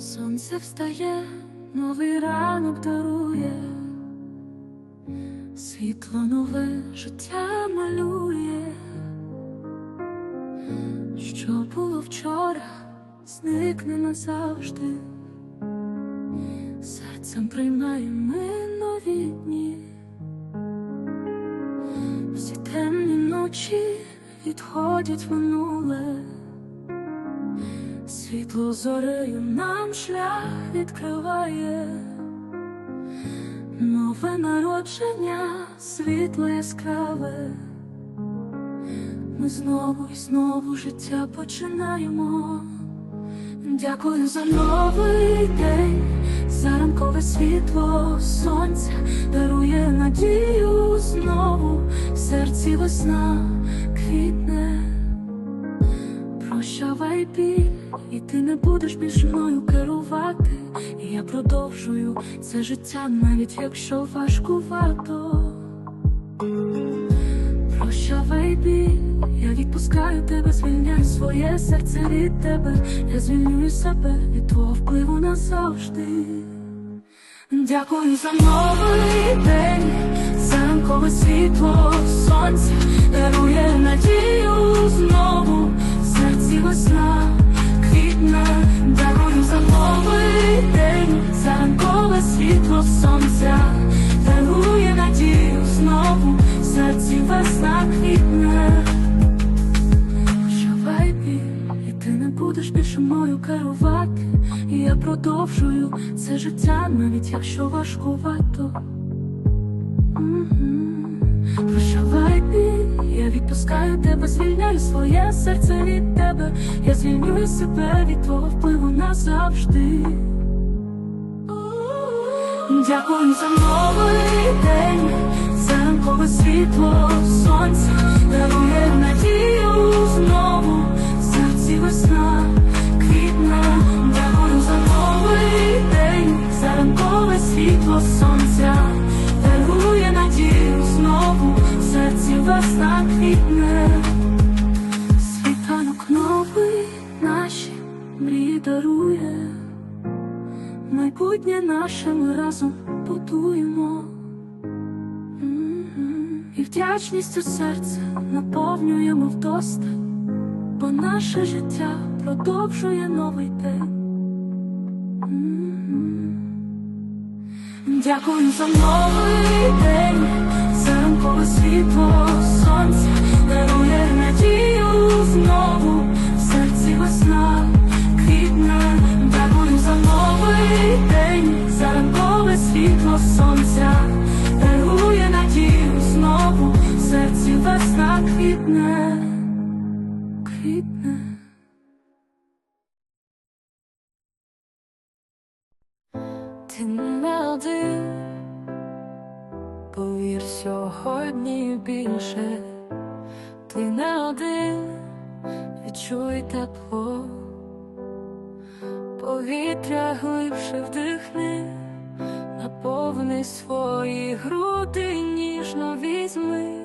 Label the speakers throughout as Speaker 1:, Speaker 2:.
Speaker 1: Сонце встає, новий ранок дарує, світло нове життя малює, що було вчора, зникне назавжди, серцем приймаємо ми нові дні, всі темні ночі відходять в минуле. Світло зорею нам шлях відкриває, нове народження, світло яскраве. Ми знову і знову життя починаємо. Дякую за новий день, за ранкове світло сонця дарує надію знову, в серці весна квітне. Прощавай біль, і ти не будеш більше мною керувати. І я продовжую це життя, навіть якщо важкувато. Прощавай біль, я відпускаю тебе, звільняю своє серце від тебе, я звільнюю себе від твого впливу назавжди. Дякую за новий день, за світло сонця дарує надію знову, в серці весна квітна, дякую за новий день, за ранкове світло сонця дарує надію знову, в серці весна квітне. Прощавай біль, і ти не будеш більше мною керувати. І я продовжую це життя, навіть якщо важкувато. Я відпускаю тебе, звільняю своє серце від тебе. Я звільнюю себе від твого впливу назавжди. Дякую за новий день, ранкове світло сонця, дарує надію знову, в серці весна квітна, дякую за новий день, за світло сонця, дарує надію знову, весна квітне, світанок новий наші мрії дарує. Майбутнє наше ми разом будуємо. І вдячністю серце наповнюємо вдосталь, бо наше життя продовжує новий день. Дякую за новий день, ранкове світло сонця, дарує надію знову, в серці весна квітне, дякую за новий день, за ранкове світло сонця, дарує надію знову, в серці весна квітне, квітне. Ти не повір сьогодні більше, ти не один, відчуй тепло, повітря глибше вдихни, наповни свої груди, ніжно візьми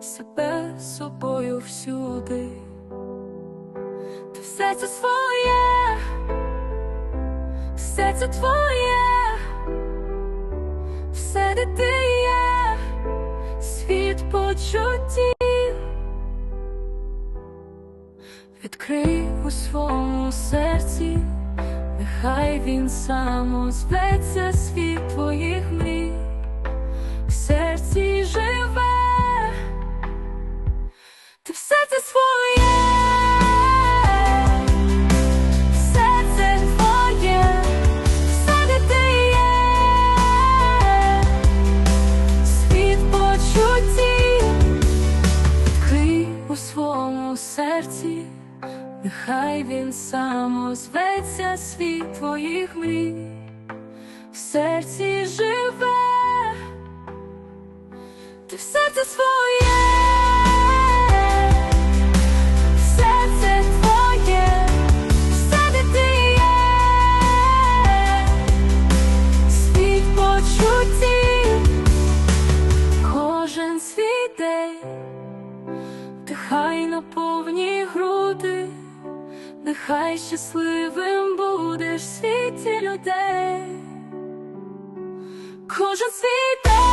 Speaker 1: себе з собою всюди, ти все це своє все це твоє, де ти є, світ почуттів, відкрий у своєму серці, нехай він сам озветься світ твоїх мрій, щасливим будеш в світі людей, кожен свій день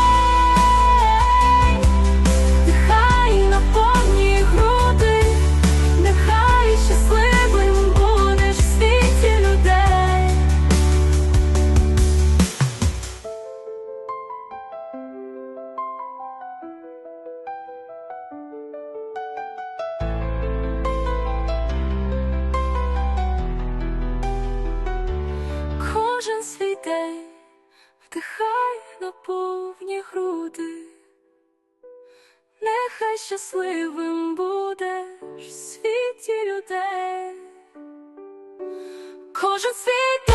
Speaker 1: щасливим будеш в світі людей. Кожен світ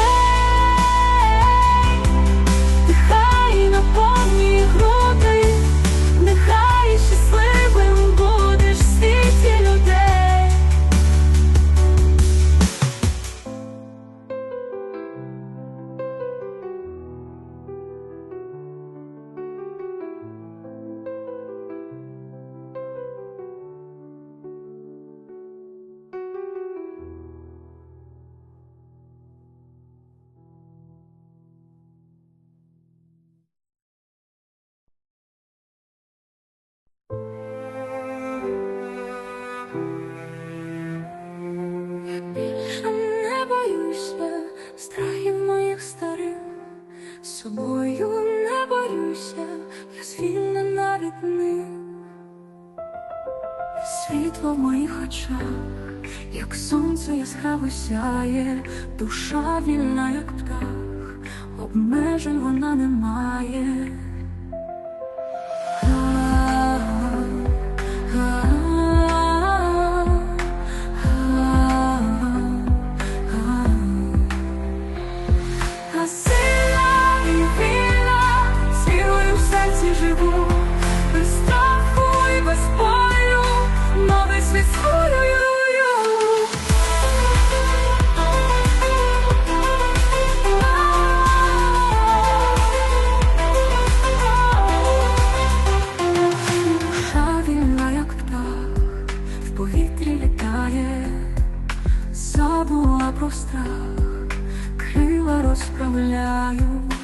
Speaker 1: світло в моїх очах, як сонце яскраво сяє, душа вільна, як птах, обмежень вона не має. справляю.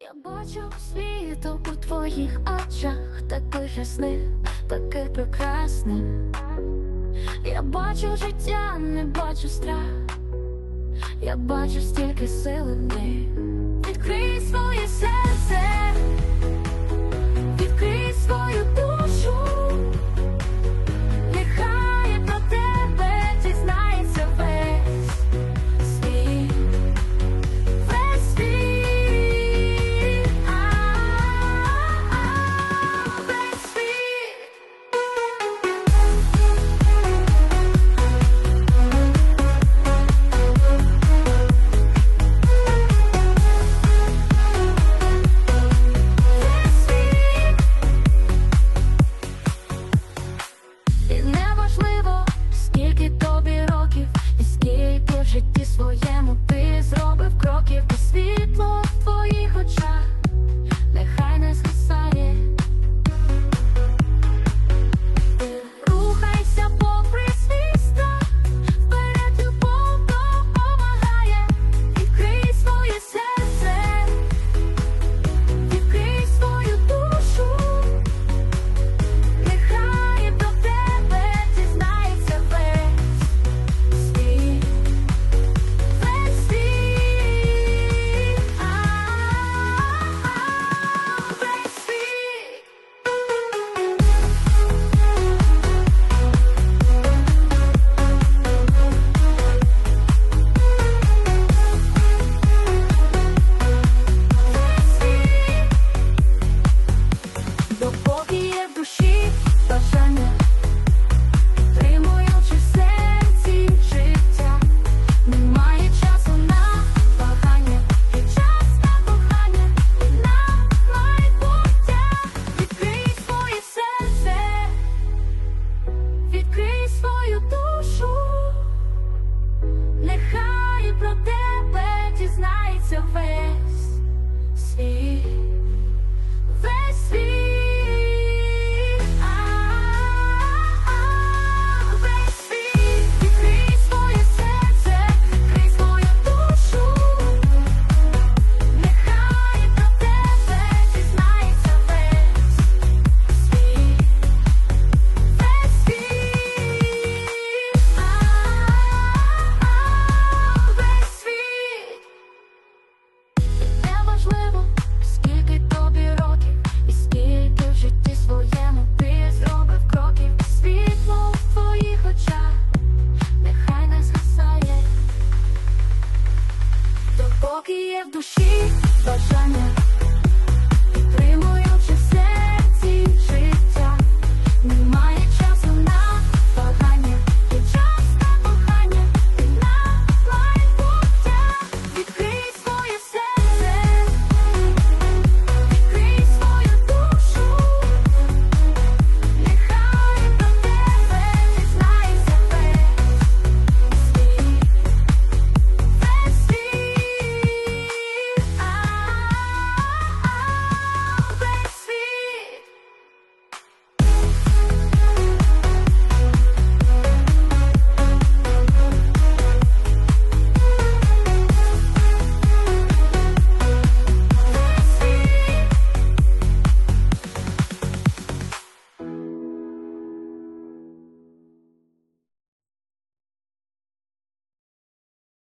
Speaker 1: Я
Speaker 2: бачу світок у твоїх очах, таких ясних, таких прекрасний. Я бачу життя, не бачу страх, я бачу стільки сили в них. Відкрий своє серце.